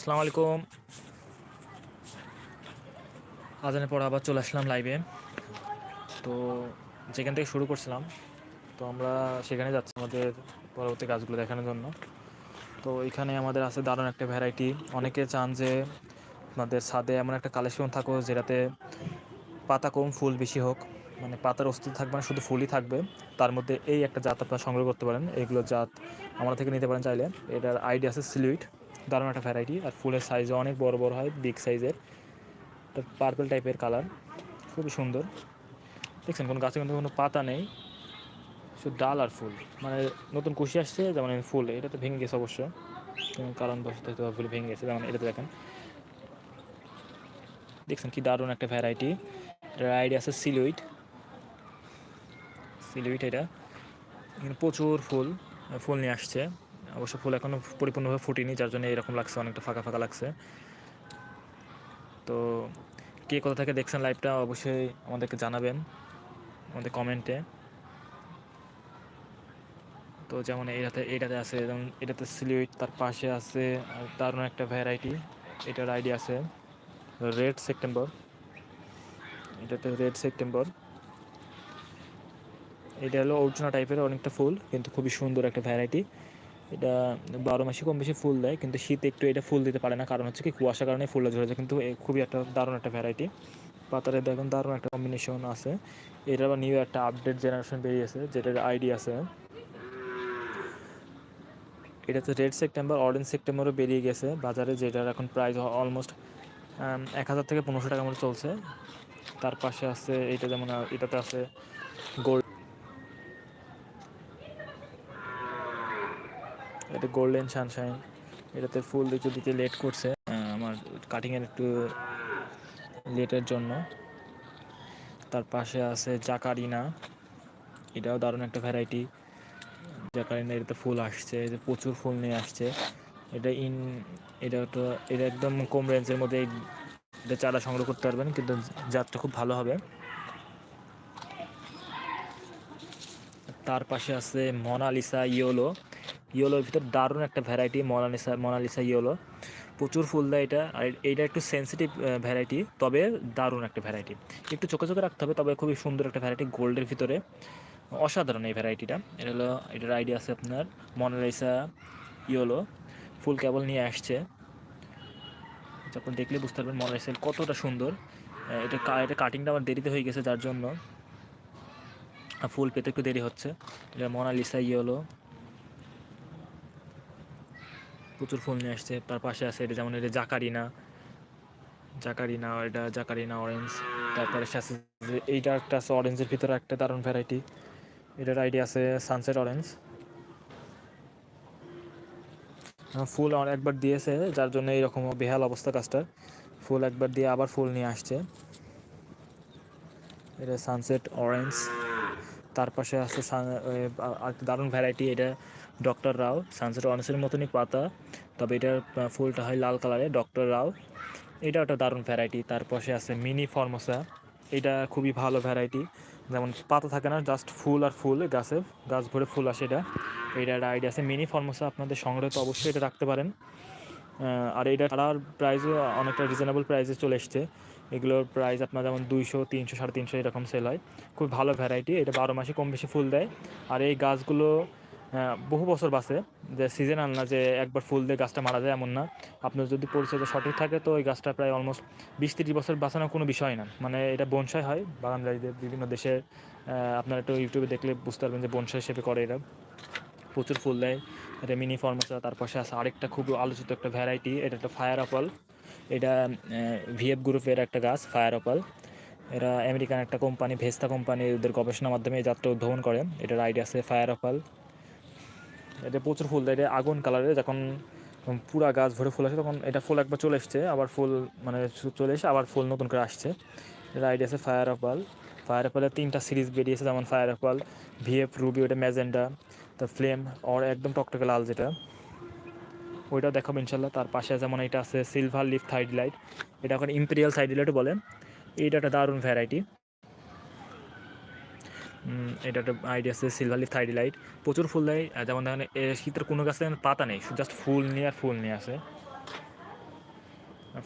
আসসালামু আলাইকুম। আজানের পর আবার চলে আসলাম লাইভে তো যেখান থেকে শুরু করছিলাম, তো আমরা সেখানে যাচ্ছি আমাদের পরবর্তী কাজগুলো দেখানোর জন্য। তো এখানে আমাদের আছে দারুণ একটা ভ্যারাইটি অনেকে চান যে আপনাদের ছাদে এমন একটা কালেকশন থাকো যেটাতে পাতা কম, ফুল বেশি হোক। মানে পাতার অস্তিত্ব থাকবে না, শুধু ফুলই থাকবে। তার মধ্যে এই একটা জাত আপনারা সংগ্রহ করতে পারেন। এইগুলো জাত আমরা থেকে নিতে পারেন চাইলে। এটার আইডিয়া আছে সিলুইট দারুণ একটা ভ্যারাইটি আর ফুলের সাইজও অনেক বড় বড় হয় বিগ সাইজের এটা পার্পল টাইপের কালার খুবই সুন্দর। দেখছেন, কোনো গাছে কিন্তু কোনো পাতা নেই, শুধু ডাল আর ফুল। মানে নতুন কুশি আসছে, যেমন ফুল এটা তো ভেঙে গেছে অবশ্য। কারণ কারণবশত হয়তো ফুল ভেঙে গেছে, যেমন এটাতে দেখেন। দেখছেন, কি দারুণ একটা ভ্যারাইটি আইডিয়া আছে সিলুইট সিলুইট এটা। এখানে প্রচুর ফুল ফুল নিয়ে আসছে। অবশ্য ফুল এখনও পরিপূর্ণভাবে ফুটিনি, যার জন্য এরকম লাগছে, অনেকটা ফাঁকা ফাঁকা লাগছে। তো কে কোথা থেকে দেখছেন লাইভটা অবশ্যই আমাদেরকে জানাবেন, আমাদের কমেন্টে তো যেমন এটাতে এটাতে আছে, যেমন এটাতে সিলিউইট তার পাশে আছে, আর দারুণ একটা ভ্যারাইটি এটার আইডিয়া আছে রেড সেপ্টেম্বর এটাতে রেড সেপ্টেম্বর এটা হলো অর্জুনা টাইপের অনেকটা ফুল, কিন্তু খুবই সুন্দর একটা ভ্যারাইটি এটা বারো মাসে কম বেশি ফুল দেয়, কিন্তু শীতে একটু এটা ফুল দিতে পারে না। কারণ হচ্ছে কি, কুয়াশার কারণে ফুলটা ঝরে যায়, কিন্তু খুবই একটা দারুণ একটা ভ্যারাইটি পাতারে দেখুন দারুণ একটা কম্বিনেশন আছে। এটার আবার নিউ একটা আপডেট জেনারেশন বেরিয়েছে, যেটার আইডি আছে। এটা তো রেড সেপ্টেম্বর অরেঞ্জ সেপ্টেম্বরও বেরিয়ে গেছে। বাজারে যেটার এখন প্রাইস অলমোস্ট এক হাজার থেকে পনেরোশো টাকার মতো চলছে। তার পাশে আছে, এটা যেমন এটাতে আছে গোল্ড এটা গোল্ডেন সানশাইন এটাতে ফুল একটু দিতে লেট করছে আমার কাটিংয়ের একটু লেটের জন্য। তার পাশে আছে জাকারিনা, এটাও দারুণ একটা ভ্যারাইটি জাকারিনা, এটাতে ফুল আসছে প্রচুর ফুল নিয়ে আসছে। এটা ইন এটা তো, এটা একদম কম রেঞ্জের মধ্যে এটা চারা সংগ্রহ করতে পারবেন, কিন্তু জাতটা খুব ভালো হবে। তার পাশে আছে মোনালিসা ইয়োলো ইয়োলোর ভিতর দারুণ একটা ভ্যারাইটি মোনালিসা মোনালিসা ইয়োলো। প্রচুর ফুল দেয় এটা, আর এইটা একটু সেন্সিটিভ ভ্যারাইটি তবে দারুণ একটা ভ্যারাইটি একটু চোখে চোখে রাখতে হবে, তবে খুবই সুন্দর একটা ভ্যারাইটি গোল্ডের ভিতরে। অসাধারণ এই ভ্যারাইটিটা এটা হলো, এটার আইডিয়া আছে আপনার মনালিসা ইয়োলো। ফুল কেবল নিয়ে আসছে। যখন দেখলে বুঝতে পারবেন মোনালিসা কতটা সুন্দর। এটা এটা কাটিংটা আমার দেরিতে হয়ে গেছে, যার জন্য। ফুল পেতে একটু দেরি হচ্ছে। এটা মোনালিসা ইয়েলো। প্রচুর ফুল নিয়ে আসছে। তার পাশে আছে এটা যেমন এটা জাকারিনা। জাকারিনা, এটা জাকারিনা অরেঞ্জ তারপরে এইটা একটা আছে অরেঞ্জের ভিতরে একটা দারুণ ভ্যারাইটি এটার আইডিয়া আছে সানসেট অরেঞ্জ ফুল একবার দিয়েছে, যার জন্য এইরকম বেহাল অবস্থা কাজটার। ফুল একবার দিয়ে আবার ফুল নিয়ে আসছে। এটা সানসেট অরেঞ্জ তার পাশে আছে দারুণ ভ্যারাইটি এটা ডক্টর রাও। সানসেট অরেঞ্জের মতনই পাতা, তবে এটার ফুলটা হয় লাল কালারে ডক্টর রাও। এটা একটা দারুণ ভ্যারাইটি তার পাশে আছে মিনি ফর্মোসা এটা খুবই ভালো ভ্যারাইটি যেমন পাতা থাকে না জাস্ট ফুল আর ফুল, গাছে, গাছ ভরে ফুল আসে এটা। এটা একটা আইডিয়া আছে। মিনি ফর্মোসা আপনাদের সংগ্রহে তো অবশ্যই এটা রাখতে পারেন। আর এটা ছাড়ার প্রাইসও অনেকটা রিজনেবল প্রাইসে চলে এসছে। এগুলোর প্রাইস আপনার যেমন দুইশো তিনশো সাড়ে তিনশো এরকম সেল হয়। খুব ভালো ভ্যারাইটি এটা বারো মাসে কম বেশি ফুল দেয়। আর এই গাছগুলো বহু বছর বাঁচে যে সিজনাল না যে একবার ফুল দিয়ে গাছটা মারা যায় এমন না। আপনার যদি পরিচর্যা সঠিক থাকে তো এই গাছটা প্রায় অলমোস্ট বিশ তিরিশ বছর বাঁচানো কোনো বিষয় না। মানে এটা বনসাই হয় বাগানবাড়িদের বিভিন্ন দেশে আহ, আপনারা একটু ইউটিউবে দেখলে বুঝতে পারবেন যে বনসাই হিসেবে করে এরা। প্রচুর ফুল দেয় এটা মিনি ফর্মাসা তার পাশে আছে আরেকটা খুব আলোচিত একটা ভ্যারাইটি এটা একটা ফায়ার অপাল এটা ভিএফ গ্রুপের একটা গাছ ফায়ার অপাল এরা আমেরিকান একটা কোম্পানি, ভেস্তা কোম্পানি ওদের গবেষণার মাধ্যমে এই জাতটা উদ্ভাবন করে। এটার আইডিয়া আছে ফায়ার অপাল এটা প্রচুর ফুল দেয়। এটা আগুন কালারের যখন পুরা গাছ ভরে ফুল আসে, তখন এটা ফুল একবার চলে এসছে, আবার ফুল মানে চলে এসে আবার ফুল নতুন করে আসছে। এটার আইডিয়া আছে ফায়ার অপাল ফায়ার অপালের তিনটা সিরিজ বেরিয়েছে, যেমন ফায়ার অপাল ভিএফ রুবি ওটা ম্যাজেন্ডা দ্য ফ্লেম ওর একদম টকটকে লাল যেটা। ওইটাও দেখাবো ইনশাল্লাহ তার পাশে যেমন এটা আছে সিলভার লিফ থাইড লাইট এটা এখন ইম্পেরিয়াল সাইড লাইটও বলে এইটা একটা দারুণ ভ্যারাইটি এটা একটা আইডিয়া আছে সিলভার লিফ থাইড লাইট প্রচুর ফুল দেয়। যেমন দেখেন শীতের কোনো গাছে পাতা নেই। জাস্ট ফুল নিয়ে আর ফুল নিয়ে আসে।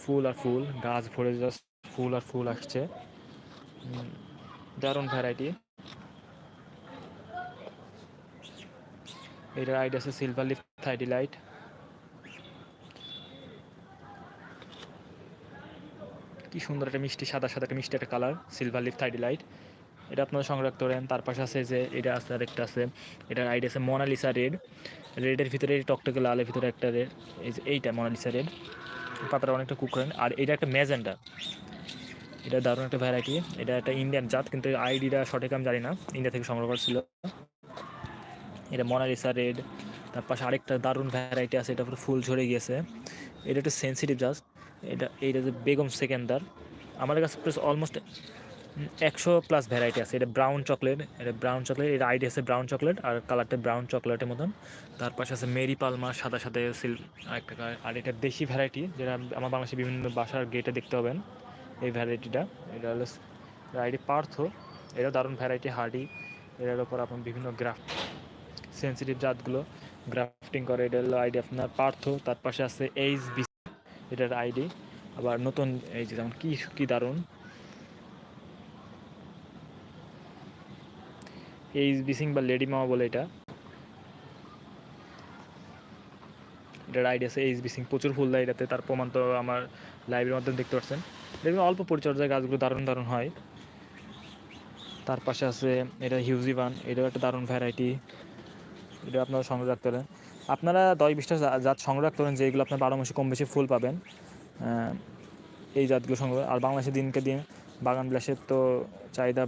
ফুল আর ফুল, গাছ ভরে জাস্ট ফুল আর ফুল আসছে। দারুণ ভ্যারাইটি এটার আইডিয়া আছে সিলভার লিফ থাইডি লাইট কি সুন্দর একটা মিষ্টি, সাদা সাদা একটা মিষ্টি একটা কালার সিলভার লিফ থাইডি লাইট এটা আপনারা সংগ্রহ করতে পারেন তার পাশে আছে যে এটা আছে, আরেকটা আছে। এটার আইডি আছে মোনালিসা রেড রেডের ভিতরে টকটকে লালের ভিতরে একটা রেড এই যে এইটা মোনালিসা রেড পাতাটা অনেকটা কুকরেন আর এটা একটা ম্যাজেন্ডা এটা দারুণ একটা ভ্যারাইটি এটা একটা ইন্ডিয়ান জাত, কিন্তু আইডিটা সঠিক আমি জানি না। ইন্ডিয়া থেকে সংগ্রহ করছিল এটা মোনালিসা রেড তার পাশে আরেকটা দারুণ ভ্যারাইটি আছে। এটা পুরো ফুল ঝরে গিয়েছে। এটা একটু সেন্সিটিভ জাস্ট। এটা, এইটা যে বেগম সেকেন্ডার আমাদের কাছে প্লাস অলমোস্ট একশো প্লাস ভ্যারাইটি আছে। এটা ব্রাউন চকলেট এটা ব্রাউন চকলেট এটা আইডি আছে ব্রাউন চকলেট আর কালারটা ব্রাউন চকলেটের মতন। তার পাশে আছে মেরি পালমা সাদা সাথে সিল আরেকটা। আর এটা দেশি ভ্যারাইটি যেটা আমার বাংলাদেশে বিভিন্ন বাসার গেটে দেখতে পাবেন। এই ভ্যারাইটিটা এটা হলো আইডি পার্থ এটা দারুণ ভ্যারাইটি হার্ডি, এটার ওপর আপনার বিভিন্ন গ্রাফ সেন্সিটিভ জাতগুলো গ্রাফটিং করে। এটা হলো আইডি আপনার পার্থ, তার পাশে আছে এইচ বি এটার আইডি, আবার নতুন এই যে যেমন কি কি দারুণ। এইচ বিসিং বা লেডি মামা বলে এটা। এটার আইডি আছে এইচ বিসিং, প্রচুর ফুল দেয় এটাতে, তার প্রমাণ তো আমার লাইব্রেরির মাধ্যমে দেখতে পাচ্ছেন। দেখবেন অল্প পরিচর্যায় গাছগুলো দারুণ দারুণ হয়। তার পাশে আছে, এটা হিউজিবান এটাও একটা দারুণ ভ্যারাইটি এটা আপনারা সংগ্রহ রাখতে পারেন। আপনারা দশ বিশটা জাত সংগ্রহ করেন পারেন যেগুলো আপনার বারো মাসে কম বেশি ফুল পাবেন। এই জাতগুলো সংগ্রহ আর বাংলাদেশে দিনকে দিন বাগান বিলাসের তো চাহিদা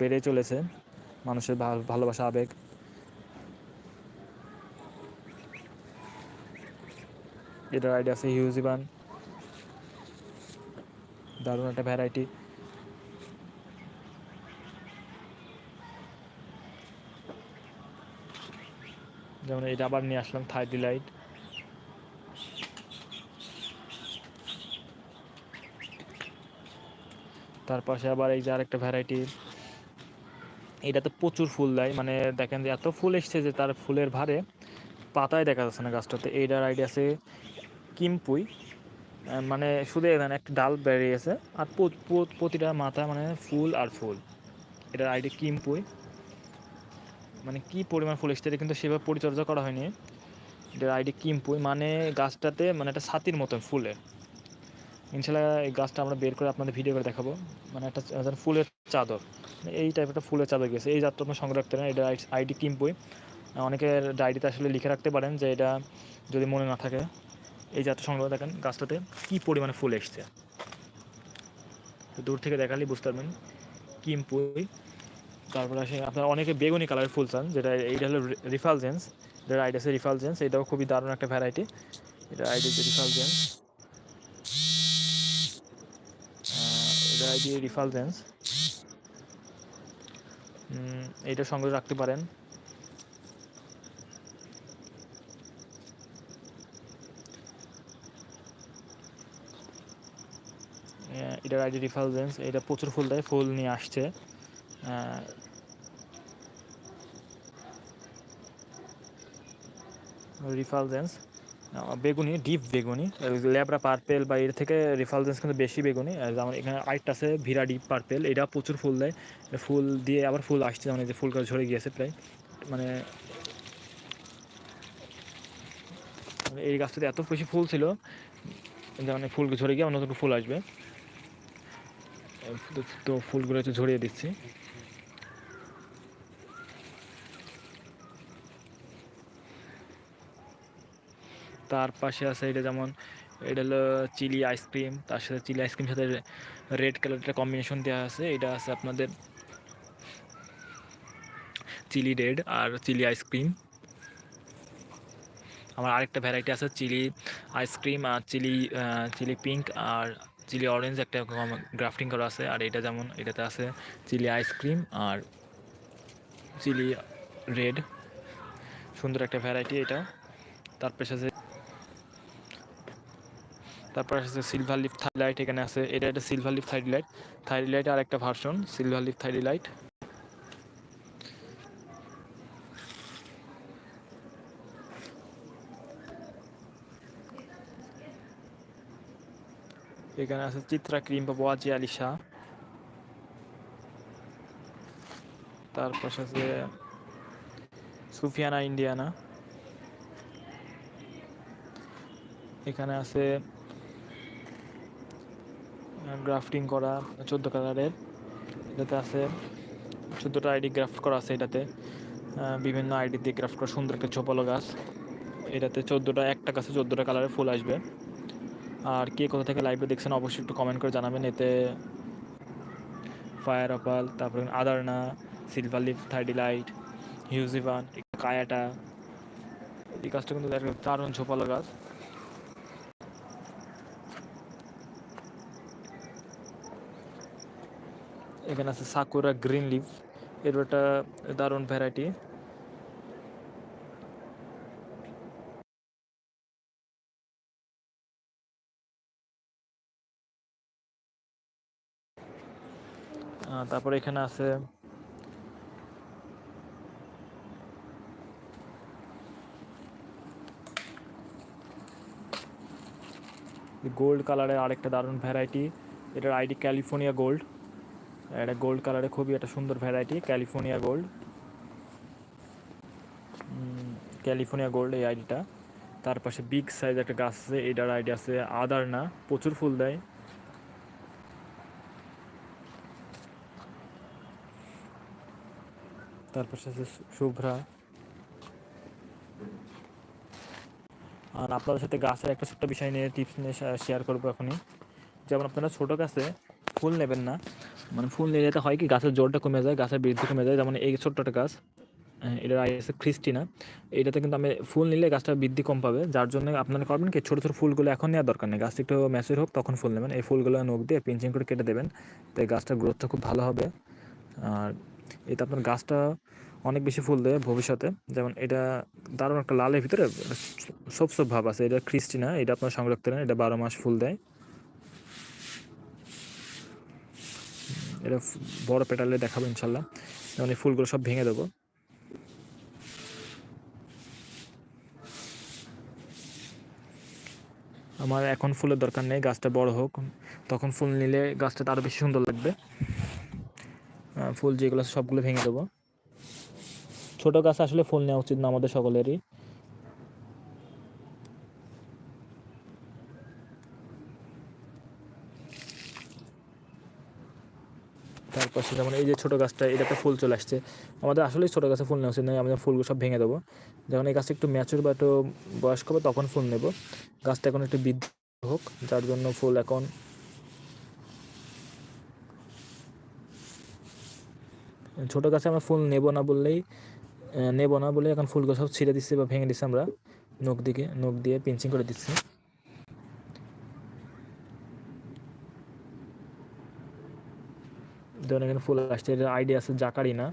বেড়ে চলেছে। মানুষের ভালোবাসা, আবেগ। এটার আইডিয়া আছে হিউজিবান দারুণ একটা ভ্যারাইটি যেমন এটা আবার নিয়ে আসলাম থাই ডিলাইট তার পাশে আবার এই যে আরেকটা ভ্যারাইটি এটা তো প্রচুর ফুল দেয় মানে দেখেন যে এত ফুল এসছে যে তার ফুলের ভারে পাতায় দেখা যাচ্ছে না গাছটাতে। এইটার আইডিয়া আছে কিমপুই। মানে শুধু এখানে একটা ডাল বেরিয়েছে, আর প্র- প্র- প্রতিটা মাথা মানে ফুল আর ফুল। এটার আইডিয়া কিমপুই। মানে কি পরিমাণ ফুল এসছে কিন্তু সেভাবে পরিচর্যা করা হয়নি। এটার আইডি কিমপুই মানে গাছটাতে মানে একটা ছাতির মতন ফুলের ইনশাল্লাহ এই গাছটা আমরা বের করে আপনাদের ভিডিও করে দেখাবো। মানে একটা ফুলের চাদর। মানে এই টাইপের একটা ফুলের চাদর গেছে। এই জাতটা আপনার সংগ্রহ রাখতে পারেন। এটা আইডি কিমপুই। অনেকের ডায়েরিতে আসলে লিখে রাখতে পারেন যে এটা যদি মনে না থাকে, এই জাতটা সংগ্রহ দেখেন গাছটাতে কি পরিমাণে ফুল এসছে। দূর থেকে দেখালেই বুঝতে পারবেন। কিমপুই তারপরে আসে আপনার অনেকে বেগুনি কালারের ফুল চান, যেটা এইটা হলো রিফালজেন্স এটার আইডিয়া আছে রিফালজেন্স এটাও খুবই দারুণ একটা ভ্যারাইটি এটা আইডি হচ্ছে রিফালজেন্স এটা আইডি রিফালজেন্স এইটা সঙ্গে রাখতে পারেন। এটার আইডি রিফালজেন্স এটা প্রচুর ফুল দেয়, ফুল নিয়ে আসছে রিফালজেন্স বেগুনি, ডিপ বেগুনি। ল্যাবরা পার্পেল বা এর থেকে রিফালজেন্স কিন্তু বেশি বেগুনি। আর এখানে আরেকটা আছে ভিরা ডিপ পার্পেল। এটা প্রচুর ফুল দেয়। ফুল দিয়ে আবার ফুল আসছে। যেমন এই যে ফুল গাছ ঝরে গিয়েছে প্রায়। মানে মানে এই গাছটাতে এত বেশি ফুল ছিল যেমন ফুল ঝরে গিয়ে নতুন ফুল আসবে। তো ফুলগুলো একটু ঝরিয়ে দিচ্ছি। তার পাশে আছে এটা যেমন, এটা হলো চিলি আইসক্রিম তার সাথে চিলি আইসক্রিম সাথে রেড কালারটা কম্বিনেশন দেওয়া আছে, এটা আছে আপনাদের চিলি রেড আর চিলি আইসক্রিম আমার আরেকটা ভ্যারাইটি আছে চিলি আইসক্রিম আর চিলি চিলি পিঙ্ক আর চিলি অরেঞ্জ একটা গ্রাফটিং করা আছে, আর এটা যেমন, এটাতে আছে চিলি আইসক্রিম আর চিলি রেড সুন্দর একটা ভ্যারাইটি এটা। তারপর আছে তারপর আছে সিলভার লিফ থাইলাইট এখানে আছে। এটা একটা সিলভার লিফ থাইলাইট থাইলাইট আর একটা ভার্সন সিলভার লিফ থাইলাইট এখানে আছে চিত্রা ক্রিম বা ওয়াজি আলিশা। তারপর আছে সুফিয়ানা ইন্ডিয়ানা। এখানে আছে গ্রাফটিং করা, চোদ্দ কালারের। এটাতে আছে, চোদ্দোটা আইডি গ্রাফট করা আছে এটাতে। বিভিন্ন আইডি দিয়ে গ্রাফট করা, সুন্দর একটা ছোপালো গাছ। এটাতে চোদ্দোটা, একটা গাছে চোদ্দোটা কালারের ফুল আসবে। আর কে কোথা থেকে লাইভে দেখছেন, অবশ্যই একটু কমেন্ট করে জানাবেন। এতে ফায়ার অপাল তারপরে আদারনা সিলভার লিফ থার্ডি লাইট হিউজিভান কায়াটা। এই গাছটা কিন্তু দারুণ ছোপালো গাছ। এখানে আছে সাকুরা গ্রিন লিভ এর একটা দারুণ ভ্যারাইটি তারপর এখানে আছে গোল্ড কালারের আরেকটা দারুণ ভ্যারাইটি এটার আইডি ক্যালিফোর্নিয়া গোল্ড এটা গোল্ড কালারে খুবই একটা সুন্দর variety California gold California gold এই আইডিটা তার পাশে বিগ সাইজ একটা গাছ আছে, এটার আইডি আছে আদার না, প্রচুর ফুল দেয়। তার পাশে আছে শুভ্রা। আর আপনাদের সাথে গাছের একটা ছোট্ট বিষয় নিয়ে টিপস নিয়ে শেয়ার করব এখনই। যেমন আপনারা ছোটো গাছে ফুল নেবেন না মানে ফুল নিলে যেতে হয় কি, গাছের জোরটা কমে যায়, গাছের বৃদ্ধি কমে যায়, যেমন এই ছোট্ট একটা গাছ এটার আই আছে খ্রিস্টিনা এটাতে কিন্তু আমি ফুল নিলে গাছটা বৃদ্ধি কম পাবে, যার জন্য আপনারা করবেন কি, ছোটো ছোটো ফুলগুলো এখন নেওয়ার দরকার নেই, গাছটা একটু ম্যাচুর হোক, তখন ফুল নেবেন, এই ফুলগুলো নখ দিয়ে পিঞ্চিং করে কেটে দেবেন, তাই গাছটার গ্রোথটা খুব ভালো হবে। আর এতে আপনার গাছটা অনেক বেশি ফুল দেয় ভবিষ্যতে, যেমন এটা দারুণ একটা লালের ভিতরে সব সব ভাব আছে, এটা খ্রিস্টিনা এটা আপনার সংরক্ষণ এটা বারো মাস ফুল দেয়। এটা বড় পেটালে দেখাবো ইনশাল্লাহ। যেমন এই ফুলগুলো সব ভেঙে দেবো। আমার এখন ফুলের দরকার নেই, গাছটা বড় হোক। তখন ফুল নিলে গাছটা আরও বেশি সুন্দর লাগবে। ফুল যেগুলো সবগুলো ভেঙে দেবো। ছোট গাছ আসলে ফুল নেওয়া উচিত না আমাদের সকলেরই। সে যেমন এই যে ছোটো গাছটা এটাতে ফুল চলে আসছে। আমাদের আসলেই ছোটো গাছে ফুল নেওয়া উচিত নয় আমাদের ফুলগুলো সব ভেঙে দেবো। যখন এই গাছটা একটু ম্যাচুর বা একটু বয়স্ক হবে, তখন ফুল নেব। গাছটা এখন একটু বৃদ্ধি হোক, যার জন্য ফুল এখন ছোটো গাছে আমরা ফুল নেব না বললেই নেব না বলে এখন ফুলগুলো সব ছিঁড়ে দিচ্ছি বা ভেঙে দিচ্ছি আমরা। নখ দিকে, নখ দিয়ে পিঞ্চিং করে দিচ্ছি। ধরুন এখানে ফুল আসছে এটা আইডিয়া আছে জাকারি না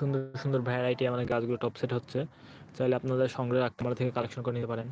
সুন্দর সুন্দর ভ্যারাইটি আমাদের গাছগুলো টপসেট হচ্ছে। চাইলে আপনাদের সংগ্রহে রাখতে পারে থেকে কালেকশন করে নিতে পারেন।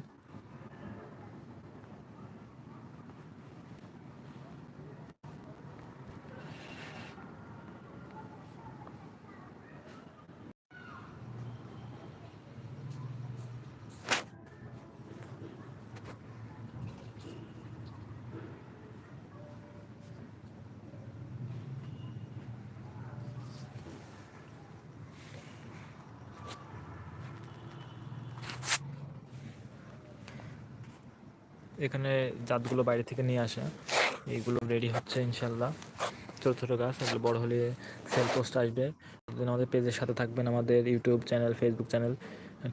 এখানে জাতগুলো বাইরে থেকে নিয়ে আসা। এইগুলো রেডি হচ্ছে ইনশাল্লাহ ছোটো ছোটো গাছ, এগুলো বড় হলে সেল পোস্ট আসবে। আমাদের পেজের সাথে থাকবেন আমাদের YouTube channel Facebook channel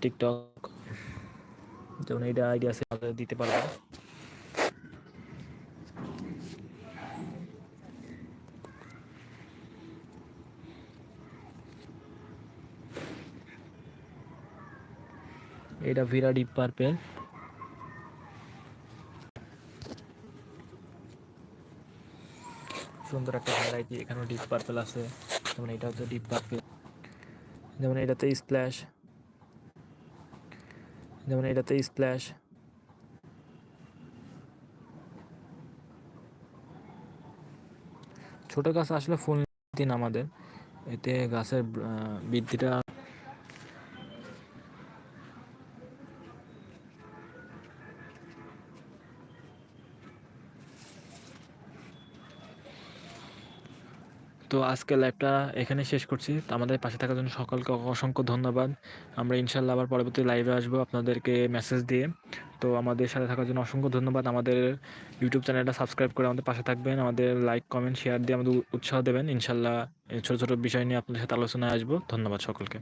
TikTok যেমন এইটা আইডিয়া আছে দিতে পারবে এটা ভিরা ডিপ পার্পেল সুন্দর একটা ভ্যারাইটি এখানেও ডিপ পার্পেল আছে। যেমন এটা হচ্ছে ডিপ পার্পেল যেমন এটাতে স্প্ল্যাশ যেমন এটাতে স্প্ল্যাশ ছোট গাছ আসলে ফুল দিন আমাদের এতে গাছের বৃদ্ধিটা তো আজকে লাইভটা এখানে শেষ করছি। আমাদের পাশে থাকার জন্য সকলকে অসংখ্য ধন্যবাদ। আমরা ইনশাল্লাহ আবার পরবর্তী লাইভে আসব আপনাদেরকে মেসেজ দিয়ে। তো আমাদের সাথে থাকার জন্য অসংখ্য ধন্যবাদ। আমাদের ইউটিউব চ্যানেলটা সাবস্ক্রাইব করে আমাদের পাশে থাকবেন। আমাদের লাইক কমেন্ট শেয়ার দিয়ে আমাদের উৎসাহ দেবেন। ইনশাল্লাহ ছোটো ছোটো বিষয় নিয়ে আপনাদের সাথে আলোচনায় আসব। ধন্যবাদ সকলকে।